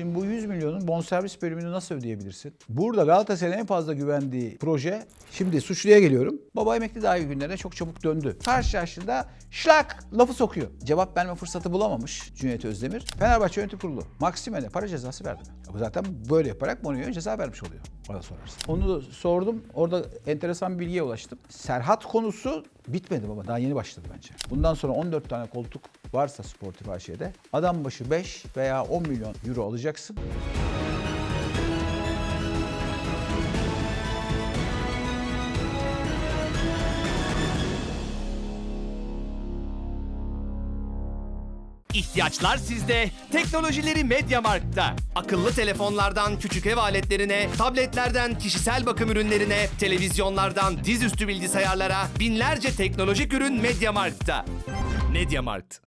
Şimdi bu 100 milyonun bonservis bölümünü nasıl ödeyebilirsin? Burada Galatasaray'ın en fazla güvendiği proje, şimdi suçluya geliyorum. Baba emekli dahi günlerine çok çabuk döndü. Karşılaştığında şlak lafı sokuyor. Cevap verme fırsatı bulamamış Cüneyt Özdemir. Fenerbahçe Yönetim Kurulu Maksime'ne para cezası verdi. Bu Zaten böyle yaparak Mourinho'ya ceza vermiş oluyor bana sorarsın. Onu da sordum. Orada enteresan bir bilgiye ulaştım. Serhat konusu bitmedi baba. Daha yeni başladı bence. Bundan sonra 14 tane koltuk varsa Sportif AŞ'de adam başı 5 veya 10 milyon euro alacaksın. İhtiyaçlar sizde, teknolojileri Mediamarkt'ta. Akıllı telefonlardan küçük ev aletlerine, tabletlerden kişisel bakım ürünlerine, televizyonlardan dizüstü bilgisayarlara binlerce teknolojik ürün Mediamarkt'ta. Mediamarkt.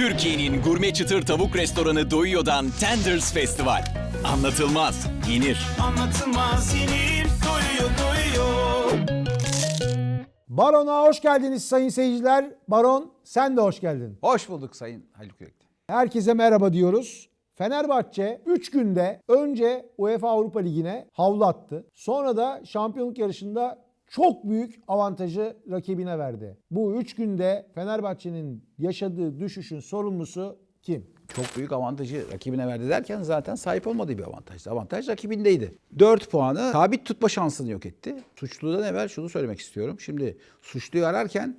Türkiye'nin gurme çıtır tavuk restoranı Doyuyor'dan Tenders Festival. Anlatılmaz, yenir. Anlatılmaz yenir Duyuyor duyuyor Baron'a hoş geldiniz sayın seyirciler. Baron sen de hoş geldin. Hoş bulduk Sayın Haluk Yürekli. Herkese merhaba diyoruz. Fenerbahçe 3 günde önce UEFA Avrupa Ligi'ne havlu attı. Sonra da şampiyonluk yarışında çok büyük avantajı rakibine verdi. Bu 3 günde Fenerbahçe'nin yaşadığı düşüşün sorumlusu kim? Çok büyük avantajı rakibine verdi derken zaten sahip olmadığı bir avantajdı. Avantaj rakibindeydi. 4 puanı sabit tutma şansını yok etti. Suçludan evvel şunu söylemek istiyorum. Şimdi suçluyu ararken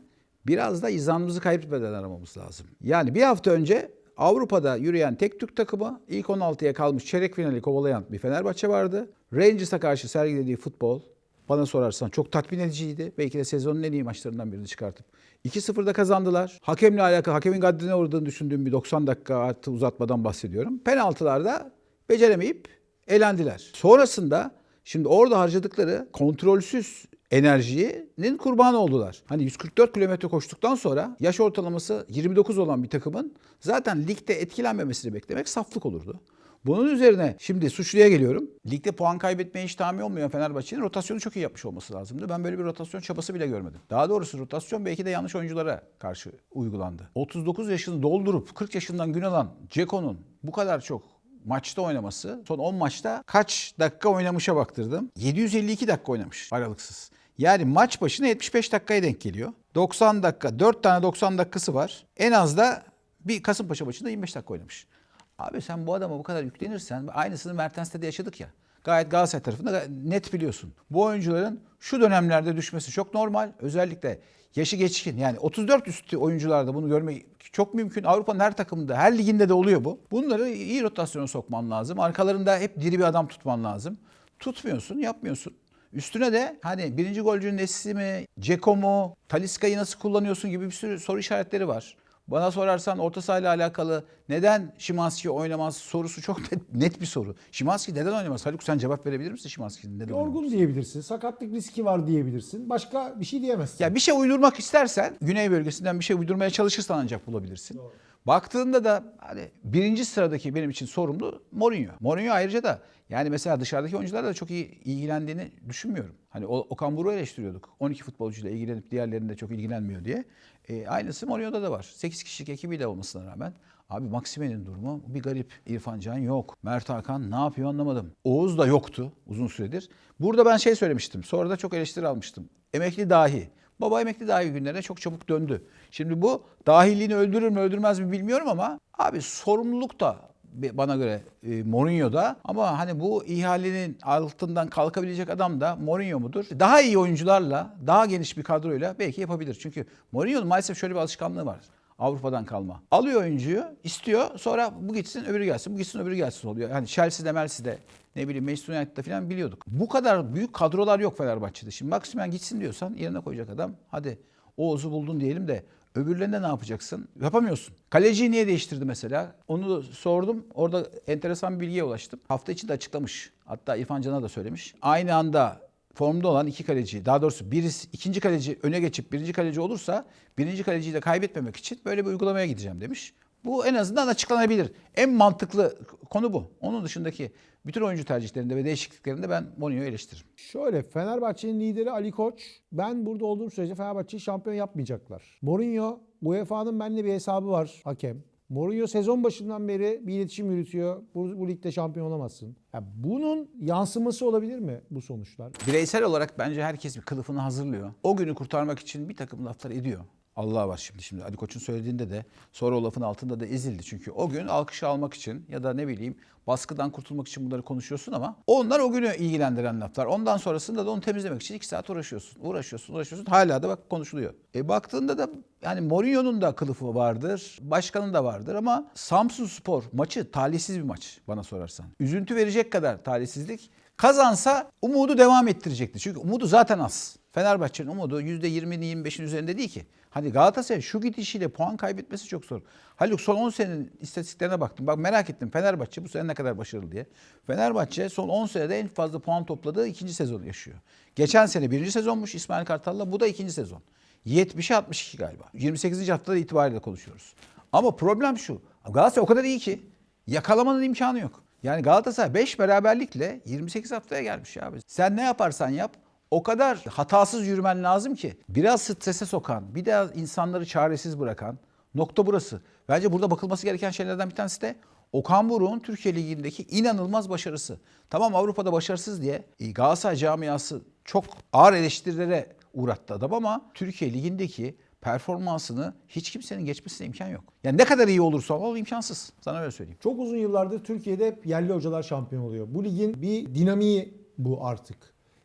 biraz da izanımızı kaybetmeden aramamız lazım. Yani bir hafta önce Avrupa'da yürüyen tek Türk takımı ilk 16'ya kalmış çeyrek finali kovalayan bir Fenerbahçe vardı. Rangers'a karşı sergilediği futbol bana sorarsan çok tatmin ediciydi. Belki de sezonun en iyi maçlarından birini çıkartıp 2-0'da kazandılar. Hakemle alakalı, hakemin gaddine uğradığını düşündüğüm bir 90 dakika artı uzatmadan bahsediyorum. Penaltılarda beceremeyip elendiler. Sonrasında şimdi orada harcadıkları kontrolsüz enerjinin kurbanı oldular. Hani 144 kilometre koştuktan sonra yaş ortalaması 29 olan bir takımın zaten ligde etkilenmemesini beklemek saflık olurdu. Bunun üzerine şimdi suçluya geliyorum. Ligde puan kaybetmeye hiç tahammülü olmayan Fenerbahçe'nin rotasyonu çok iyi yapmış olması lazımdı. Ben böyle bir rotasyon çabası bile görmedim. Daha doğrusu rotasyon belki de yanlış oyunculara karşı uygulandı. 39 yaşını doldurup 40 yaşından gün alan Ceko'nun bu kadar çok maçta oynaması, son 10 maçta kaç dakika oynamışa baktırdım. 752 dakika oynamış aralıksız. Yani maç başına 75 dakikaya denk geliyor. 90 dakika, 4 tane 90 dakikası var. En az da bir Kasımpaşa maçında 25 dakika oynamış. Abi sen bu adama bu kadar yüklenirsen aynısını Mertens'te de yaşadık ya. Gayet Galatasaray tarafında net biliyorsun. Bu oyuncuların şu dönemlerde düşmesi çok normal. Özellikle yaşı geçkin yani 34 üstü oyuncularda bunu görmek çok mümkün. Avrupa'nın her takımında, her liginde de oluyor bu. Bunları iyi rotasyona sokman lazım. Arkalarında hep diri bir adam tutman lazım. Tutmuyorsun, yapmıyorsun. Üstüne de hani birinci golcünün Nessi mi, Ceko mu, Taliska'yı nasıl kullanıyorsun gibi bir sürü soru işaretleri var. Bana sorarsan orta sahayla alakalı neden Şimanski oynamaz sorusu çok net, net bir soru. Şimanski neden oynamaz? Haluk sen cevap verebilir misin Şimanski'nin neden oynamaz? Yorgun diyebilirsin, sakatlık riski var diyebilirsin. Başka bir şey diyemezsin. Ya bir şey uydurmak istersen güney bölgesinden bir şey uydurmaya çalışırsan ancak bulabilirsin. Baktığında da hani birinci sıradaki benim için sorumlu Mourinho. Mourinho ayrıca da yani mesela dışarıdaki oyuncularla da çok iyi ilgilendiğini düşünmüyorum. Hani Okan Buruk'u eleştiriyorduk. 12 futbolcuyla ilgilenip diğerlerinde çok ilgilenmiyor diye. E, aynısı Mourinho'da da var. 8 kişilik ekibiyle olmasına rağmen Abi Maksime'nin durumu bir garip. İrfan Can yok. Mert Hakan ne yapıyor anlamadım. Oğuz da yoktu uzun süredir. Burada ben şey söylemiştim. Sonra da çok eleştiri almıştım. Emekli dahi. Baba emekli dahi günlerine çok çabuk döndü. Şimdi bu dahilliğini öldürür mü öldürmez mi bilmiyorum ama abi sorumluluk da bana göre e, Mourinho'da ama hani bu ihalenin altından kalkabilecek adam da Mourinho mudur? Daha iyi oyuncularla, daha geniş bir kadroyla belki yapabilir. Çünkü Mourinho'nun maalesef şöyle bir alışkanlığı var. Avrupa'dan kalma. Alıyor oyuncuyu, istiyor. Sonra bu gitsin, öbürü gelsin, bu gitsin, öbürü gelsin oluyor. Yani Chelsea'de, Mersea'de, ne bileyim Manchester United'da falan biliyorduk. Bu kadar büyük kadrolar yok Fenerbahçe'de. Şimdi Maximen gitsin diyorsan yerine koyacak adam. Hadi Oğuz'u buldun diyelim de öbürlerinde ne yapacaksın? Yapamıyorsun. Kaleciyi niye değiştirdi mesela? Onu sordum. Orada enteresan bir bilgiye ulaştım. Hafta içi de açıklamış. Hatta İrfan Can'a da söylemiş. Aynı anda formda olan iki kaleci, daha doğrusu birisi ikinci kaleci öne geçip birinci kaleci olursa birinci kaleciyi de kaybetmemek için böyle bir uygulamaya gideceğim demiş. Bu en azından açıklanabilir. En mantıklı konu bu. Onun dışındaki bütün oyuncu tercihlerinde ve değişikliklerinde ben Mourinho'yu eleştiririm. Şöyle Fenerbahçe'nin lideri Ali Koç ben burada olduğum sürece Fenerbahçe'yi şampiyon yapmayacaklar. Mourinho UEFA'nın benimle bir hesabı var hakem. Mourinho sezon başından beri bir iletişim yürütüyor. Bu, bu ligde şampiyon olamazsın. Ya bunun yansıması olabilir mi bu sonuçlar? Bireysel olarak bence herkes bir kılıfını hazırlıyor. O günü kurtarmak için bir takım laflar ediyor. Allah var şimdi şimdi Ali Koç'un söylediğinde de sonra o lafın altında da ezildi. Çünkü o gün alkış almak için ya da ne bileyim baskıdan kurtulmak için bunları konuşuyorsun ama onlar o günü ilgilendiren laflar. Ondan sonrasında da onu temizlemek için iki saat uğraşıyorsun. Uğraşıyorsun, uğraşıyorsun. Hala da bak konuşuluyor. E baktığında da yani Mourinho'nun da kılıfı vardır, başkanın da vardır ama Samsun Spor maçı talihsiz bir maç bana sorarsan. Üzüntü verecek kadar talihsizlik. Kazansa umudu devam ettirecekti. Çünkü umudu zaten az. Fenerbahçe'nin umudu %20'nin 25'in üzerinde değil ki. Hani Galatasaray şu gidişiyle puan kaybetmesi çok zor. Haluk son 10 senenin istatistiklerine baktım. Bak merak ettim Fenerbahçe bu sene ne kadar başarılı diye. Fenerbahçe son 10 senede en fazla puan topladığı ikinci sezonu yaşıyor. Geçen sene birinci sezonmuş İsmail Kartal'la bu da ikinci sezon. 70'e 62 galiba. 28. haftada itibariyle konuşuyoruz. Ama problem şu. Galatasaray o kadar iyi ki yakalamanın imkanı yok. Yani Galatasaray 5 beraberlikle 28 haftaya gelmiş ya. Sen ne yaparsan yap o kadar hatasız yürümen lazım ki biraz strese sokan, bir de insanları çaresiz bırakan nokta burası. Bence burada bakılması gereken şeylerden bir tanesi de Okan Buruk'un Türkiye Ligi'ndeki inanılmaz başarısı. Tamam Avrupa'da başarısız diye e, Galatasaray camiası çok ağır eleştirilere uğrattı adam ama Türkiye Ligi'ndeki performansını hiç kimsenin geçmesine imkan yok. Yani ne kadar iyi olursa ol imkansız. Sana öyle söyleyeyim. Çok uzun yıllardır Türkiye'de hep yerli hocalar şampiyon oluyor. Bu ligin bir dinamiği bu artık.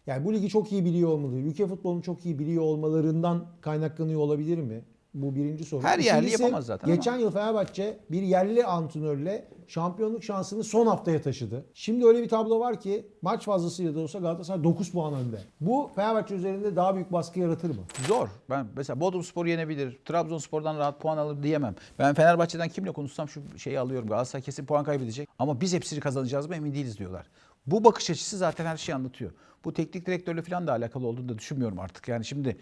Yani bu ligi çok iyi biliyor olmaları, ülke futbolunu çok iyi biliyor olmalarından kaynaklanıyor olabilir mi? Bu birinci soru. Her yerli İkincisi, yapamaz zaten ama. Geçen yıl Fenerbahçe bir yerli antrenörle şampiyonluk şansını son haftaya taşıdı. Şimdi öyle bir tablo var ki maç fazlasıyla da olsa Galatasaray 9 puan önde. Bu Fenerbahçe üzerinde daha büyük baskı yaratır mı? Zor. Ben mesela Bodrumspor yenebilir. Trabzonspor'dan rahat puan alır diyemem. Ben Fenerbahçe'den kimle konuşsam şu şeyi alıyorum. Galatasaray kesin puan kaybedecek. Ama biz hepsini kazanacağız mı emin değiliz diyorlar. Bu bakış açısı zaten her şeyi anlatıyor. Bu teknik direktörle falan da alakalı olduğunu da düşünmüyorum artık. Yani şimdi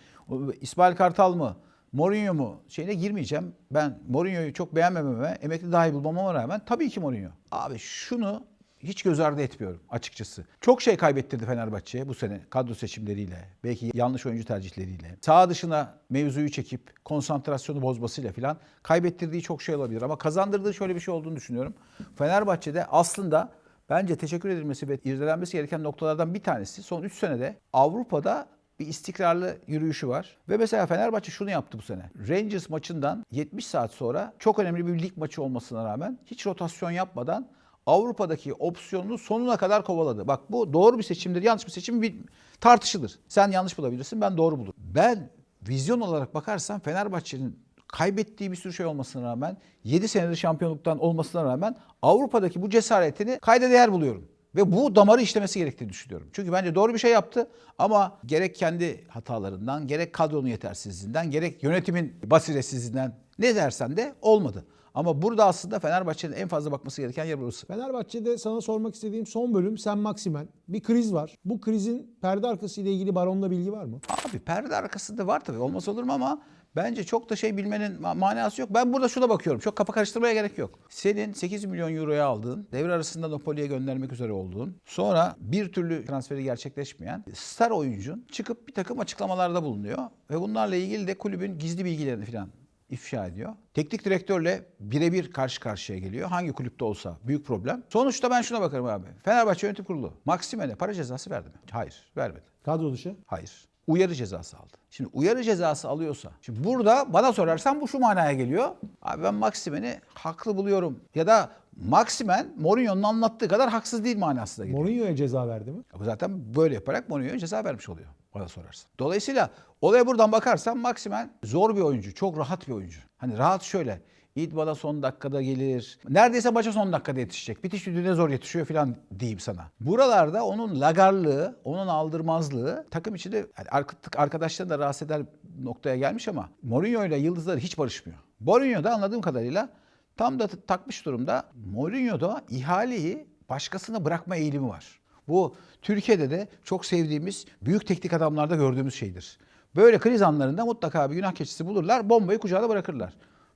İsmail Kartal mı? Mourinho mu? Şeyine girmeyeceğim. Ben Mourinho'yu çok beğenmememe, emekli dahi bulmamama rağmen tabii ki Mourinho. Abi şunu hiç göz ardı etmiyorum açıkçası. Çok şey kaybettirdi Fenerbahçe'ye bu sene kadro seçimleriyle, belki yanlış oyuncu tercihleriyle. Sağ dışına mevzuyu çekip konsantrasyonu bozmasıyla falan kaybettirdiği çok şey olabilir. Ama kazandırdığı şöyle bir şey olduğunu düşünüyorum. Fenerbahçe'de aslında bence teşekkür edilmesi ve irdelenmesi gereken noktalardan bir tanesi son 3 senede Avrupa'da bir istikrarlı yürüyüşü var. Ve mesela Fenerbahçe şunu yaptı bu sene. Rangers maçından 70 saat sonra çok önemli bir lig maçı olmasına rağmen hiç rotasyon yapmadan Avrupa'daki opsiyonunu sonuna kadar kovaladı. Bak bu doğru bir seçimdir, yanlış bir seçim bir tartışılır. Sen yanlış bulabilirsin, ben doğru bulurum. Ben vizyon olarak bakarsam Fenerbahçe'nin kaybettiği bir sürü şey olmasına rağmen 7 senedir şampiyonluktan olmasına rağmen Avrupa'daki bu cesaretini kayda değer buluyorum. Ve bu damarı işlemesi gerektiğini düşünüyorum. Çünkü bence doğru bir şey yaptı ama gerek kendi hatalarından, gerek kadronun yetersizliğinden, gerek yönetimin basiretsizliğinden ne dersen de olmadı. Ama burada aslında Fenerbahçe'nin en fazla bakması gereken yer burası. Fenerbahçe'de sana sormak istediğim son bölüm Sen Maksimen. Bir kriz var. Bu krizin perde arkası ile ilgili baronda bilgi var mı? Abi perde arkasında var tabii olmaz olur mu ama bence çok da şey bilmenin ma- manası yok. Ben burada şuna bakıyorum. Çok kafa karıştırmaya gerek yok. Senin 8 milyon euroya aldığın, devre arasında Napoli'ye göndermek üzere olduğun, sonra bir türlü transferi gerçekleşmeyen star oyuncun çıkıp bir takım açıklamalarda bulunuyor. Ve bunlarla ilgili de kulübün gizli bilgilerini falan ifşa ediyor. Teknik direktörle birebir karşı karşıya geliyor. Hangi kulüpte olsa büyük problem. Sonuçta ben şuna bakarım abi. Fenerbahçe Yönetim Kurulu Maksimen'e para cezası verdi mi? Hayır, vermedi. Kadro dışı. Hayır. Uyarı cezası aldı. Şimdi uyarı cezası alıyorsa, şimdi burada bana sorarsan bu şu manaya geliyor. Abi ben Maksimen'i haklı buluyorum. Ya da Maksimen Mourinho'nun anlattığı kadar haksız değil manasına geliyor. Mourinho'ya ceza verdi mi? Bu zaten böyle yaparak Mourinho'ya ceza vermiş oluyor bana sorarsan. Dolayısıyla olaya buradan bakarsan Maksimen zor bir oyuncu, çok rahat bir oyuncu. Hani rahat şöyle, İdman'a son dakikada gelir. Neredeyse maça son dakikada yetişecek. Bitiş düdüğüne zor yetişiyor falan diyeyim sana. Buralarda onun lagarlığı, onun aldırmazlığı takım içinde yani artık arkadaşları da rahatsız eder noktaya gelmiş ama Mourinho ile yıldızları hiç barışmıyor. Mourinho da anladığım kadarıyla tam da takmış durumda. Mourinho da ihaleyi başkasına bırakma eğilimi var. Bu Türkiye'de de çok sevdiğimiz büyük teknik adamlarda gördüğümüz şeydir. Böyle kriz anlarında mutlaka bir günah keçisi bulurlar, bombayı kucağına bırakırlar.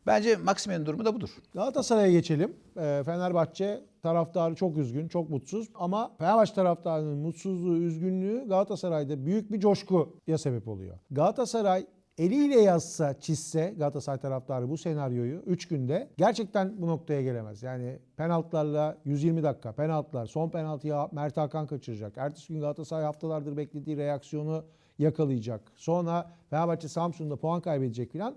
Bence Maximen'in durumu da budur. Galatasaray'a geçelim. Ee, Fenerbahçe taraftarı çok üzgün, çok mutsuz. Ama Fenerbahçe taraftarının mutsuzluğu, üzgünlüğü Galatasaray'da büyük bir coşkuya sebep oluyor. Galatasaray eliyle yazsa, çizse Galatasaray taraftarı bu senaryoyu 3 günde gerçekten bu noktaya gelemez. Yani penaltılarla 120 dakika, penaltılar, son penaltıyı Mert Hakan kaçıracak. Ertesi gün Galatasaray haftalardır beklediği reaksiyonu yakalayacak. Sonra Fenerbahçe Samsun'da puan kaybedecek filan.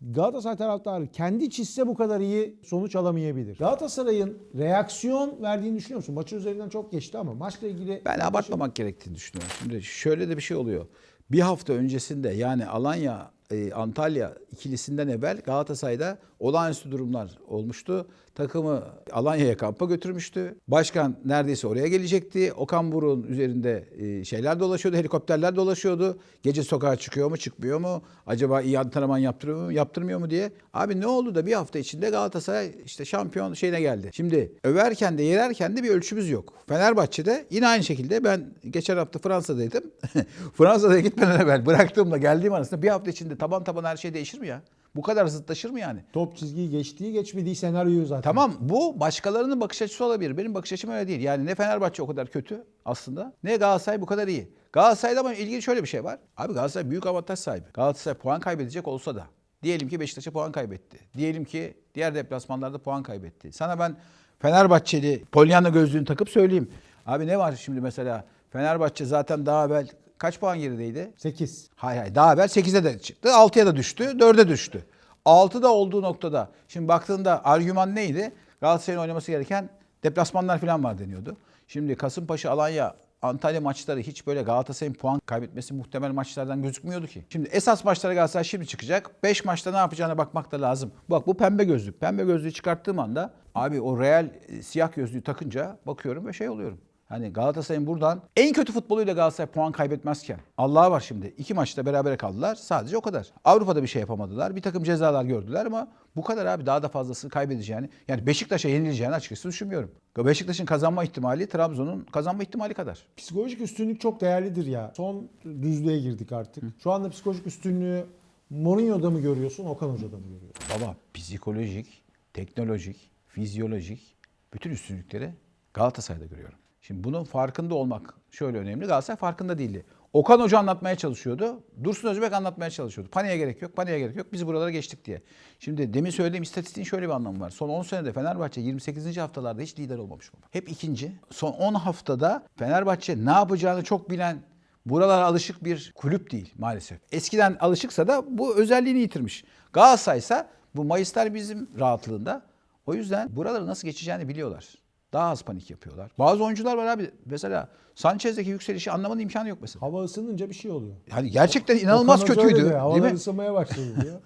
Galatasaray taraftarı kendi çizse bu kadar iyi sonuç alamayabilir. Galatasaray'ın reaksiyon verdiğini düşünüyor musun? Maçın üzerinden çok geçti ama maçla ilgili... Ben abartmamak gerektiğini düşünüyorum. Şimdi şöyle de bir şey oluyor. Bir hafta öncesinde yani Alanya e, Antalya ikilisinden evvel Galatasaray'da olağanüstü durumlar olmuştu. Takımı Alanya'ya kampa götürmüştü. Başkan neredeyse oraya gelecekti. Okan Buruk'un üzerinde e, şeyler dolaşıyordu, helikopterler dolaşıyordu. Gece sokağa çıkıyor mu, çıkmıyor mu? Acaba iyi antrenman yaptırıyor mu, yaptırmıyor mu diye. Abi ne oldu da bir hafta içinde Galatasaray işte şampiyon şeyine geldi. Şimdi överken de yererken de bir ölçümüz yok. Fenerbahçe'de yine aynı şekilde ben geçen hafta Fransa'daydım. Fransa'da gitmeden evvel bıraktığımda geldiğim arasında bir hafta içinde taban taban her şey değişir mi ya? Bu kadar zıtlaşır mı yani? Top çizgiyi geçtiği geçmediği senaryoyu zaten. Tamam bu başkalarının bakış açısı olabilir. Benim bakış açım öyle değil. Yani ne Fenerbahçe o kadar kötü aslında ne Galatasaray bu kadar iyi. Galatasaray'da ama ilgili şöyle bir şey var. Abi Galatasaray büyük avantaj sahibi. Galatasaray puan kaybedecek olsa da diyelim ki Beşiktaş'a puan kaybetti. Diyelim ki diğer deplasmanlarda puan kaybetti. Sana ben Fenerbahçeli Pollyanna gözlüğünü takıp söyleyeyim. Abi ne var şimdi mesela Fenerbahçe zaten daha evvel kaç puan gerideydi? 8. Hay hay daha evvel 8'e de çıktı. 6'ya da düştü. 4'e düştü. 6'da olduğu noktada şimdi baktığında argüman neydi? Galatasaray'ın oynaması gereken deplasmanlar falan var deniyordu. Şimdi Kasımpaşa, Alanya, Antalya maçları hiç böyle Galatasaray'ın puan kaybetmesi muhtemel maçlardan gözükmüyordu ki. Şimdi esas maçlara Galatasaray şimdi çıkacak. 5 maçta ne yapacağına bakmak da lazım. Bak bu pembe gözlük. Pembe gözlüğü çıkarttığım anda abi o real e, siyah gözlüğü takınca bakıyorum ve şey oluyorum. Hani Galatasaray'ın buradan en kötü futboluyla Galatasaray puan kaybetmezken Allah'a var şimdi. iki maçta berabere kaldılar. Sadece o kadar. Avrupa'da bir şey yapamadılar. Bir takım cezalar gördüler ama bu kadar abi daha da fazlasını kaybedeceğini yani Beşiktaş'a yenileceğini açıkçası düşünmüyorum. Beşiktaş'ın kazanma ihtimali Trabzon'un kazanma ihtimali kadar. Psikolojik üstünlük çok değerlidir ya. Son düzlüğe girdik artık. Şu anda psikolojik üstünlüğü Mourinho'da mı görüyorsun, Okan Hoca'da mı görüyorsun? Baba psikolojik, teknolojik, fizyolojik bütün üstünlükleri Galatasaray'da görüyorum. Şimdi bunun farkında olmak şöyle önemli. Galatasaray farkında değildi. Okan Hoca anlatmaya çalışıyordu. Dursun Özbek anlatmaya çalışıyordu. Paniğe gerek yok, paniğe gerek yok. Biz buralara geçtik diye. Şimdi demin söylediğim istatistiğin şöyle bir anlamı var. Son 10 senede Fenerbahçe 28. haftalarda hiç lider olmamış. Hep ikinci. Son 10 haftada Fenerbahçe ne yapacağını çok bilen Buralara alışık bir kulüp değil maalesef. Eskiden alışıksa da bu özelliğini yitirmiş. Galatasaray bu Mayıslar bizim rahatlığında. O yüzden buraları nasıl geçeceğini biliyorlar. Daha az panik yapıyorlar. Bazı oyuncular var abi. Mesela Sanchez'deki yükselişi anlamanın imkanı yok mesela. Hava ısınınca bir şey oluyor. Yani gerçekten inanılmaz Okan kötüydü. öyle diyor, Değil mi? ısınmaya başladı diyor.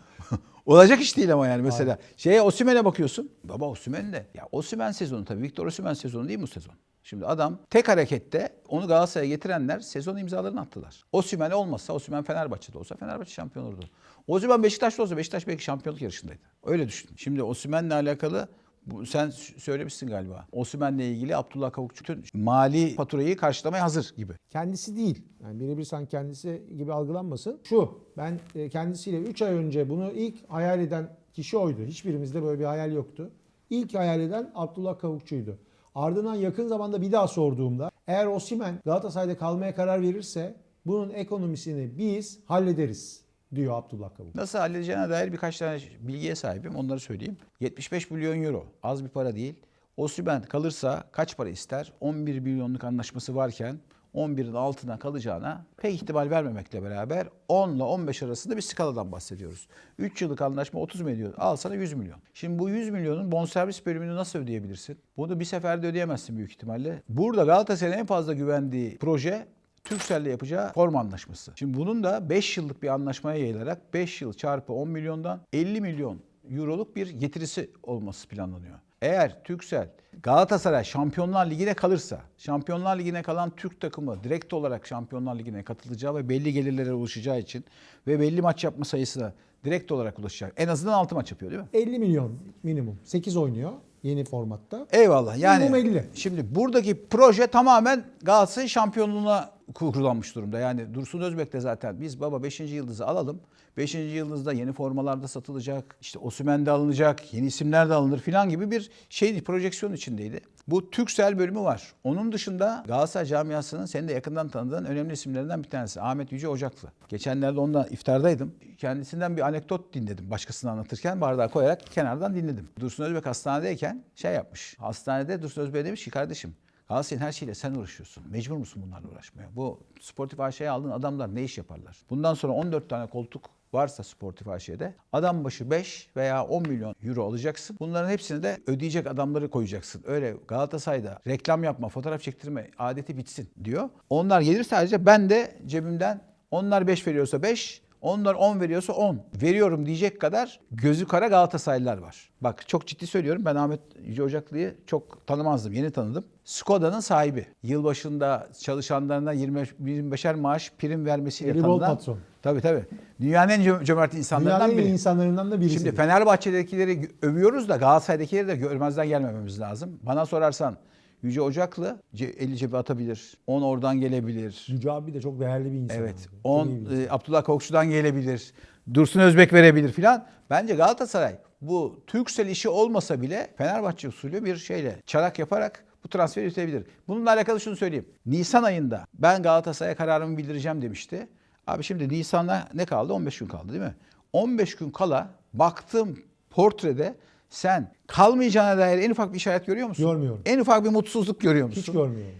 Olacak iş değil ama yani mesela. Şeye Osimhen'e bakıyorsun. Baba Osimhen de. Ya Osimhen sezonu tabii. Victor Osimhen sezonu değil mi bu sezon? Şimdi adam tek harekette onu Galatasaray'a getirenler sezon imzalarını attılar. Osimhen olmasa, Osimhen Fenerbahçe'de olsa Fenerbahçe şampiyon olurdu. Osimhen Beşiktaş'ta olsa Beşiktaş belki şampiyonluk yarışındaydı. Öyle düşün. Şimdi Osimhen'le alakalı bu, sen söylemişsin galiba. Osimhen'le ilgili Abdullah Kavukçu'nun mali faturayı karşılamaya hazır gibi. kendisi değil. Yani birebir sen kendisi gibi algılanmasın. Şu, ben e, kendisiyle 3 ay önce bunu ilk hayal eden kişi oydu. Hiçbirimizde böyle bir hayal yoktu. İlk hayal eden Abdullah Kavukçu'ydu. Ardından yakın zamanda bir daha sorduğumda eğer Osimhen Galatasaray'da kalmaya karar verirse bunun ekonomisini biz hallederiz diyor Abdullah Kavukçu. Nasıl halledeceğine dair birkaç tane bilgiye sahibim. Onları söyleyeyim. 75 milyon euro. Az bir para değil. Osimhen kalırsa kaç para ister? 11 milyonluk anlaşması varken 11'in altına kalacağına pek ihtimal vermemekle beraber 10 ile 15 arasında bir skaladan bahsediyoruz. 3 yıllık anlaşma 30 milyon. Al sana 100 milyon. Şimdi bu 100 milyonun bonservis bölümünü nasıl ödeyebilirsin? Bunu bir seferde ödeyemezsin büyük ihtimalle. Burada Galatasaray'ın en fazla güvendiği proje Turkcell'le yapacağı form anlaşması. Şimdi bunun da 5 yıllık bir anlaşmaya yayılarak 5 yıl çarpı 10 milyondan 50 milyon euroluk bir getirisi olması planlanıyor. Eğer Turkcell Galatasaray Şampiyonlar Ligi'ne kalırsa, Şampiyonlar Ligi'ne kalan Türk takımı direkt olarak Şampiyonlar Ligi'ne katılacağı ve belli gelirlere ulaşacağı için ve belli maç yapma sayısına direkt olarak ulaşacak. En azından 6 maç yapıyor değil mi? 50 milyon minimum. 8 oynuyor yeni formatta. Eyvallah. Yani Minimum 50. şimdi buradaki proje tamamen Galatasaray şampiyonluğuna kurulanmış durumda. Yani Dursun Özbek de zaten biz baba 5. yıldızı alalım. 5. yıldızda yeni formalarda satılacak. işte Osimhen de alınacak. Yeni isimler de alınır filan gibi bir şey projeksiyon içindeydi. Bu Türksel bölümü var. Onun dışında Galatasaray camiasının senin de yakından tanıdığın önemli isimlerinden bir tanesi. Ahmet Yüce Ocaklı. Geçenlerde ondan iftardaydım. Kendisinden bir anekdot dinledim başkasına anlatırken. Bardağa koyarak kenardan dinledim. Dursun Özbek hastanedeyken şey yapmış. Hastanede Dursun Özbek demiş ki kardeşim Galatasaray'ın her şeyle sen uğraşıyorsun. Mecbur musun bunlarla uğraşmaya? Bu sportif AŞ'ye aldığın adamlar ne iş yaparlar? Bundan sonra 14 tane koltuk varsa sportif AŞ'de adam başı 5 veya 10 milyon euro alacaksın. Bunların hepsini de ödeyecek adamları koyacaksın. Öyle Galatasaray'da reklam yapma, fotoğraf çektirme adeti bitsin diyor. Onlar gelir sadece ben de cebimden onlar 5 veriyorsa 5, onlar 10 veriyorsa 10. Veriyorum diyecek kadar gözü kara Galatasaraylılar var. Bak çok ciddi söylüyorum ben Ahmet Yüce Ocaklı'yı çok tanımazdım. Yeni tanıdım. Skoda'nın sahibi. Yılbaşında çalışanlarına 20 25'er maaş prim vermesiyle Eli tanınan. patron. Tabii tabii. Dünyanın en cö- cömert insanlarından Dünyanın biri. insanlarından da birisi. Şimdi Fenerbahçe'dekileri övüyoruz da Galatasaray'dakileri de görmezden gelmememiz lazım. Bana sorarsan Yüce Ocaklı ce- eli cebe atabilir. 10 oradan gelebilir. Yüce abi de çok değerli bir insan. Evet. abi. Çok 10 iyi bir insan. e, Abdullah Kokçu'dan gelebilir. Dursun Özbek verebilir filan. Bence Galatasaray bu Türksel işi olmasa bile Fenerbahçe usulü bir şeyle çarak yaparak bu transferi yürütebilir. Bununla alakalı şunu söyleyeyim. Nisan ayında ben Galatasaray'a kararımı bildireceğim demişti. Abi şimdi Nisan'a ne kaldı? 15 gün kaldı değil mi? 15 gün kala baktım portrede sen kalmayacağına dair en ufak bir işaret görüyor musun? Görmüyorum. En ufak bir mutsuzluk görüyor musun? Hiç görmüyorum.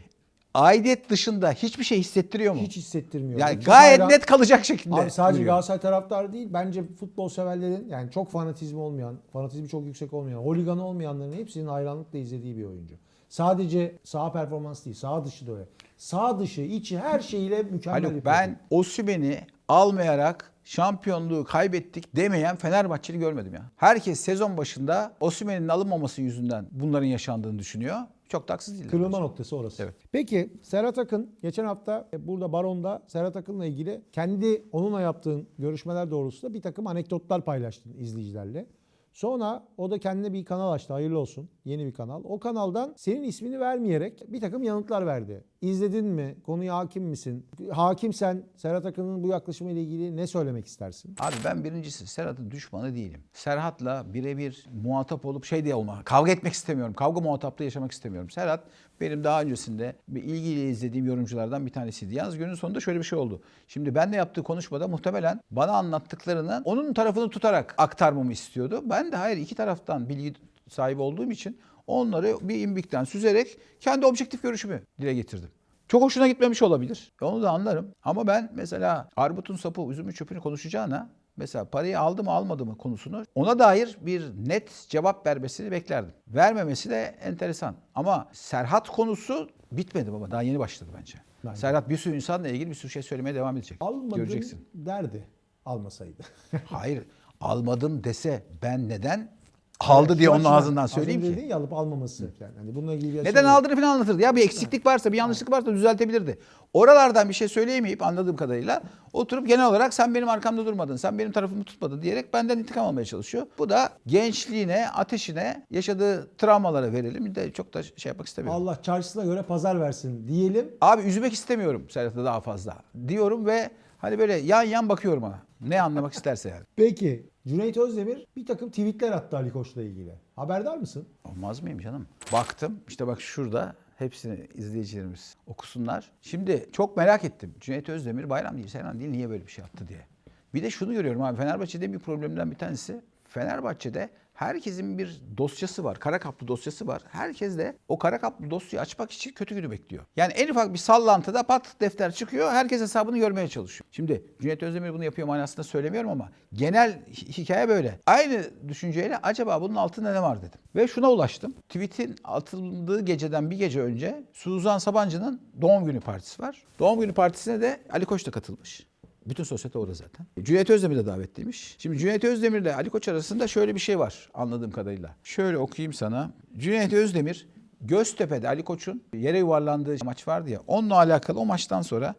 Aidiyet dışında hiçbir şey hissettiriyor mu? Hiç hissettirmiyor. Yani gayet net kalacak şekilde. Abi sadece duruyor. Galatasaray taraftarı değil bence futbol severlerin yani çok fanatizmi olmayan, fanatizmi çok yüksek olmayan, holigan olmayanların hepsinin hayranlıkla izlediği bir oyuncu. Sadece sağ performans değil, sağ dışı da öyle. Sağ dışı, içi her şeyiyle mükemmel Haluk bir ben Osimhen'i almayarak şampiyonluğu kaybettik demeyen Fenerbahçeli görmedim ya. Herkes sezon başında Osimhen'in alınmaması yüzünden bunların yaşandığını düşünüyor. Çok da haksız değil. Kırılma noktası orası. Evet. Peki Serhat Akın geçen hafta e, burada Baron'da Serhat Akın'la ilgili kendi onunla yaptığın görüşmeler doğrultusunda bir takım anekdotlar paylaştın izleyicilerle. Sonra o da kendine bir kanal açtı. Hayırlı olsun. Yeni bir kanal. O kanaldan senin ismini vermeyerek bir takım yanıtlar verdi. İzledin mi? Konuya hakim misin? Hakimsen Serhat Akın'ın bu yaklaşımı ile ilgili ne söylemek istersin? Abi ben birincisi Serhat'ın düşmanı değilim. Serhat'la birebir muhatap olup şey diye olma. Kavga etmek istemiyorum. Kavga muhataplığı yaşamak istemiyorum. Serhat benim daha öncesinde bir ilgiyle izlediğim yorumculardan bir tanesiydi. Yalnız günün sonunda şöyle bir şey oldu. Şimdi benle yaptığı konuşmada muhtemelen bana anlattıklarını onun tarafını tutarak aktarmamı istiyordu. Ben de hayır iki taraftan bilgi sahibi olduğum için onları bir imbikten süzerek kendi objektif görüşümü dile getirdim. Çok hoşuna gitmemiş olabilir. Onu da anlarım. Ama ben mesela armutun sapı, üzümün çöpünü konuşacağına mesela parayı aldı mı almadı mı konusunu ona dair bir net cevap vermesini beklerdim. Vermemesi de enteresan. Ama Serhat konusu bitmedi baba. Daha yeni başladı bence. Bence. Serhat bir sürü insanla ilgili bir sürü şey söylemeye devam edecek. Almadın Göreceksin. derdi almasaydı. Hayır. Almadım dese ben neden aldı diye onun ağzından söyleyeyim ki. dedin ya alıp almaması. Yani hani bununla ilgili bir Neden açıklama- aldığını falan anlatırdı. Ya bir eksiklik varsa, bir yanlışlık varsa düzeltebilirdi. Oralardan bir şey söyleyemeyip anladığım kadarıyla oturup genel olarak sen benim arkamda durmadın, sen benim tarafımı tutmadın diyerek benden intikam almaya çalışıyor. Bu da gençliğine, ateşine, yaşadığı travmalara verelim. De çok da şey yapmak istemiyorum. Allah çarşısına göre pazar versin diyelim. Abi üzmek istemiyorum Serhat'ı daha fazla diyorum ve hani böyle yan yan bakıyorum ona. Ne anlamak isterse yani. Peki Cüneyt Özdemir bir takım tweetler attı Ali Koç'la ilgili. Haberdar mısın? Olmaz mıyım canım? Baktım işte bak şurada hepsini izleyicilerimiz okusunlar. Şimdi çok merak ettim. Cüneyt Özdemir bayram değil, Seyran değil niye böyle bir şey yaptı diye. Bir de şunu görüyorum abi Fenerbahçe'de bir problemden bir tanesi. Fenerbahçe'de herkesin bir dosyası var. Kara kaplı dosyası var. Herkes de o kara kaplı dosyayı açmak için kötü günü bekliyor. Yani en ufak bir sallantıda pat defter çıkıyor. Herkes hesabını görmeye çalışıyor. Şimdi Cüneyt Özdemir bunu yapıyor manasında söylemiyorum ama genel hi- hikaye böyle. Aynı düşünceyle acaba bunun altında ne var dedim. Ve şuna ulaştım. Tweet'in atıldığı geceden bir gece önce Suzan Sabancı'nın doğum günü partisi var. Doğum günü partisine de Ali Koç da katılmış. Bütün sosyete orada zaten. Cüneyt Özdemir de davetliymiş. Şimdi Cüneyt Özdemir ile Ali Koç arasında şöyle bir şey var anladığım kadarıyla. Şöyle okuyayım sana. Cüneyt Özdemir Göztepe'de Ali Koç'un yere yuvarlandığı maç vardı ya. Onunla alakalı o maçtan sonra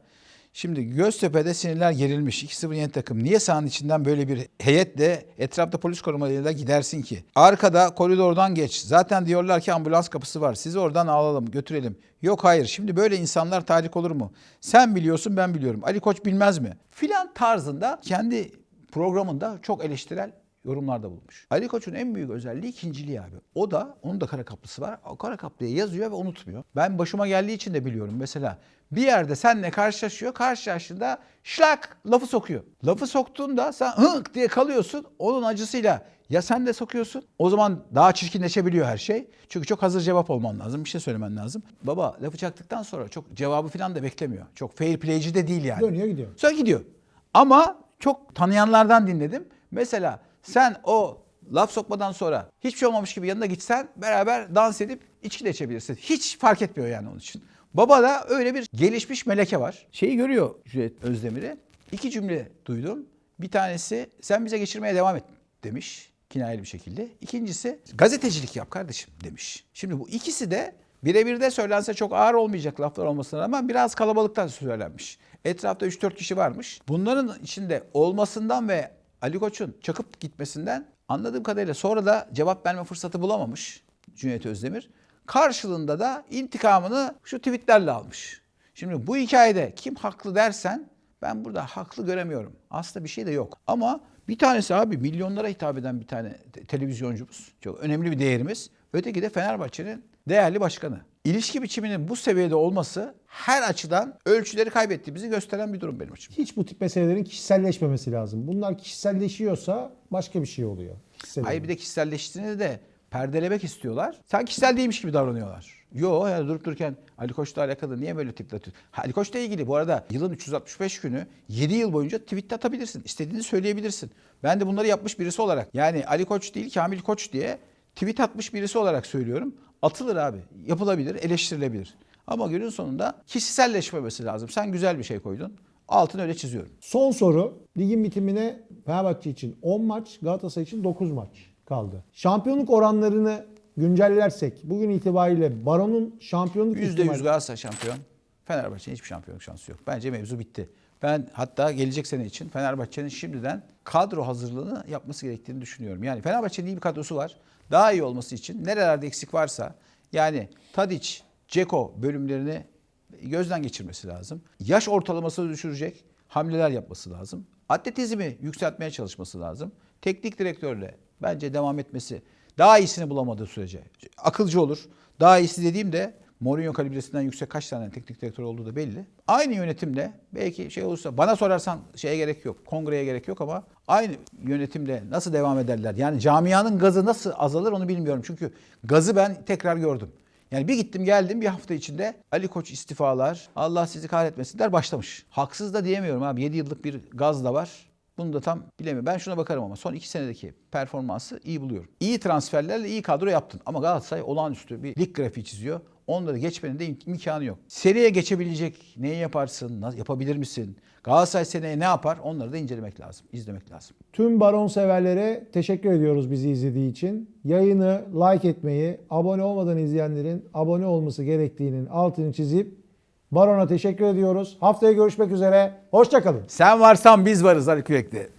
Şimdi Göztepe'de sinirler gerilmiş. 2-0 yeni takım. Niye sahanın içinden böyle bir heyetle etrafta polis korumalarıyla gidersin ki? Arkada koridordan geç. Zaten diyorlar ki ambulans kapısı var. Sizi oradan alalım, götürelim. Yok hayır. Şimdi böyle insanlar tahrik olur mu? Sen biliyorsun ben biliyorum. Ali Koç bilmez mi? Filan tarzında kendi programında çok eleştirel yorumlarda bulmuş. Ali Koç'un en büyük özelliği ikinciliği abi. O da, onun da kara kaplısı var. O kara kaplıya yazıyor ve unutmuyor. Ben başıma geldiği için de biliyorum. Mesela bir yerde seninle karşılaşıyor. Karşılaştığında şlak lafı sokuyor. Lafı soktuğunda sen hınk diye kalıyorsun. Onun acısıyla ya sen de sokuyorsun. O zaman daha çirkinleşebiliyor her şey. Çünkü çok hazır cevap olman lazım. Bir şey söylemen lazım. Baba lafı çaktıktan sonra çok cevabı falan da beklemiyor. Çok fair playci de değil yani. Dönüyor gidiyor. Sonra gidiyor. Ama çok tanıyanlardan dinledim. Mesela sen o laf sokmadan sonra hiçbir şey olmamış gibi yanına gitsen beraber dans edip içki de içebilirsin. Hiç fark etmiyor yani onun için. Baba da öyle bir gelişmiş meleke var. Şeyi görüyor Cüneyt Özdemir'i. İki cümle duydum. Bir tanesi sen bize geçirmeye devam et demiş kinayeli bir şekilde. İkincisi gazetecilik yap kardeşim demiş. Şimdi bu ikisi de birebir de söylense çok ağır olmayacak laflar olmasına rağmen biraz kalabalıktan söylenmiş. Etrafta 3-4 kişi varmış. Bunların içinde olmasından ve Ali Koç'un çakıp gitmesinden anladığım kadarıyla sonra da cevap verme fırsatı bulamamış Cüneyt Özdemir. Karşılığında da intikamını şu tweetlerle almış. Şimdi bu hikayede kim haklı dersen ben burada haklı göremiyorum. Aslında bir şey de yok. Ama bir tanesi abi milyonlara hitap eden bir tane te- televizyoncumuz. Çok önemli bir değerimiz. Öteki de Fenerbahçe'nin değerli başkanı. İlişki biçiminin bu seviyede olması her açıdan ölçüleri kaybettiğimizi gösteren bir durum benim için. Hiç bu tip meselelerin kişiselleşmemesi lazım. Bunlar kişiselleşiyorsa başka bir şey oluyor. Kişisel Hayır bir de kişiselleştiğini de perdelemek istiyorlar. Sen kişisel değilmiş gibi davranıyorlar. Yo yani durup dururken Ali Koç'la alakalı niye böyle tweet atıyorsun? Ha, Ali Koç'la ilgili bu arada yılın 365 günü 7 yıl boyunca tweet atabilirsin. İstediğini söyleyebilirsin. Ben de bunları yapmış birisi olarak yani Ali Koç değil Kamil Koç diye tweet atmış birisi olarak söylüyorum. Atılır abi. Yapılabilir, eleştirilebilir. Ama günün sonunda kişiselleşmemesi lazım. Sen güzel bir şey koydun. Altını öyle çiziyorum. Son soru. Ligin bitimine Fenerbahçe için 10 maç, Galatasaray için 9 maç kaldı. Şampiyonluk oranlarını güncellersek bugün itibariyle Baron'un şampiyonluk %100 ihtimali- Galatasaray şampiyon. Fenerbahçe'nin hiçbir şampiyonluk şansı yok. Bence mevzu bitti. Ben hatta gelecek sene için Fenerbahçe'nin şimdiden kadro hazırlığını yapması gerektiğini düşünüyorum. Yani Fenerbahçe'nin iyi bir kadrosu var. Daha iyi olması için nerelerde eksik varsa yani Tadic, Ceko bölümlerini gözden geçirmesi lazım. Yaş ortalamasını düşürecek hamleler yapması lazım. Atletizmi yükseltmeye çalışması lazım. Teknik direktörle bence devam etmesi daha iyisini bulamadığı sürece akılcı olur. Daha iyisi dediğimde Mourinho kalibresinden yüksek kaç tane teknik direktör olduğu da belli. Aynı yönetimle belki şey olursa bana sorarsan şeye gerek yok. Kongreye gerek yok ama aynı yönetimle nasıl devam ederler? Yani camianın gazı nasıl azalır onu bilmiyorum. Çünkü gazı ben tekrar gördüm. Yani bir gittim geldim bir hafta içinde Ali Koç istifalar, Allah sizi kahretmesinler başlamış. Haksız da diyemiyorum abi 7 yıllık bir gaz da var. Bunu da tam bilemiyorum. Ben şuna bakarım ama son iki senedeki performansı iyi buluyorum. İyi transferlerle iyi kadro yaptın. Ama Galatasaray olağanüstü bir lig grafiği çiziyor. Onları geçmenin de im- imkanı yok. Seriye geçebilecek neyi yaparsın, nasıl, yapabilir misin? Galatasaray seneye ne yapar? Onları da incelemek lazım, izlemek lazım. Tüm Baron severlere teşekkür ediyoruz bizi izlediği için. Yayını like etmeyi, abone olmadan izleyenlerin abone olması gerektiğinin altını çizip Baron'a teşekkür ediyoruz. Haftaya görüşmek üzere. Hoşçakalın. Sen varsan biz varız Ali Kürekli.